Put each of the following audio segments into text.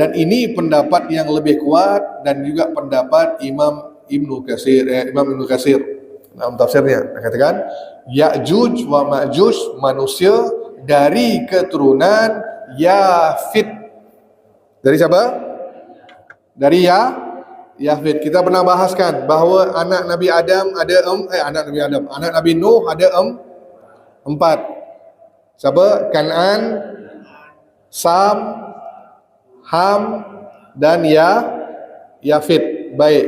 Dan ini pendapat yang lebih kuat dan juga pendapat Imam Ibnu Katsir, eh, Imam Ibnu Katsir dalam tafsirnya. Katakan, Ya'juj wa Ma'juj manusia dari keturunan Yafid. Dari siapa? Dari Ya Yafid. Kita pernah bahaskan bahawa anak Nabi Adam ada em, eh anak Nabi Adam, anak Nabi Nuh ada em, empat. Siapa? Kanan, Sam, Ham dan Ya Yafid. Baik.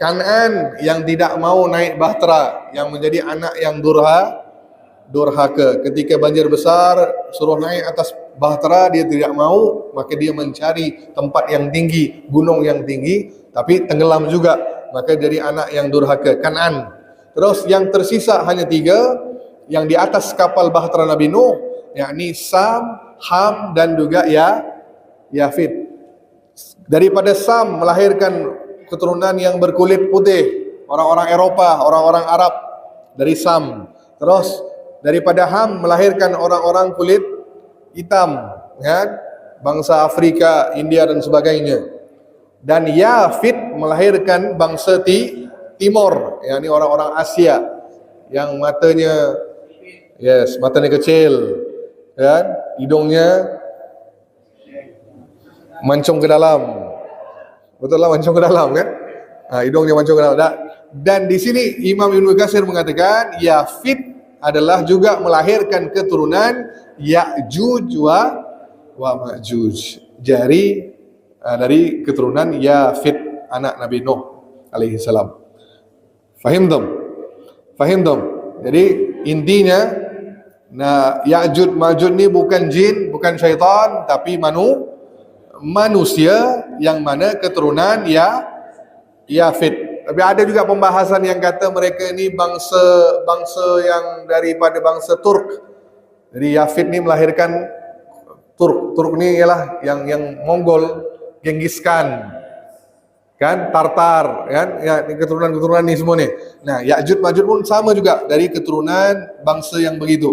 Kanan yang tidak mau naik bahtera yang menjadi anak yang durha durhaka. Ketika banjir besar suruh naik atas bahtera dia tidak mau, maka dia mencari tempat yang tinggi, gunung yang tinggi tapi tenggelam juga. Maka jadi anak yang durhaka. Kanan. Terus yang tersisa hanya tiga yang di atas kapal bahtera Nabi Nuh yakni Sam, Ham dan juga Ya Yafid. Daripada Sam melahirkan keturunan yang berkulit putih, orang-orang Eropah, orang-orang Arab dari Sam. Terus daripada Ham melahirkan orang-orang kulit hitam, kan? Bangsa Afrika, India dan sebagainya. Dan Yafid melahirkan bangsa ti Timur, yakni orang-orang Asia yang matanya yes, matanya kecil, kan? Hidungnya mancung ke dalam. Betul lah mancung ke dalam kan? Ha, hidungnya mancung ke dalam. Dan, dan di sini Imam Ibn Qasir mengatakan Yafid adalah juga melahirkan keturunan Ya'juj wa wa Ma'juj. Jadi uh, dari keturunan Yafid anak Nabi Nuh alaihi salam. Fahim dom? Fahim dom? Jadi intinya nah Ya'juj Ma'juj ni bukan jin, bukan syaitan tapi manu manusia yang mana keturunan ya Yafid. Tapi ada juga pembahasan yang kata mereka ini bangsa bangsa yang daripada bangsa Turk. Jadi Yafid ni melahirkan Turk. Turk ni ialah yang yang Mongol, Genghis Khan. Kan Tartar kan ya keturunan-keturunan ni semua ni. Nah, Ya'juj Ma'juj pun sama juga dari keturunan bangsa yang begitu.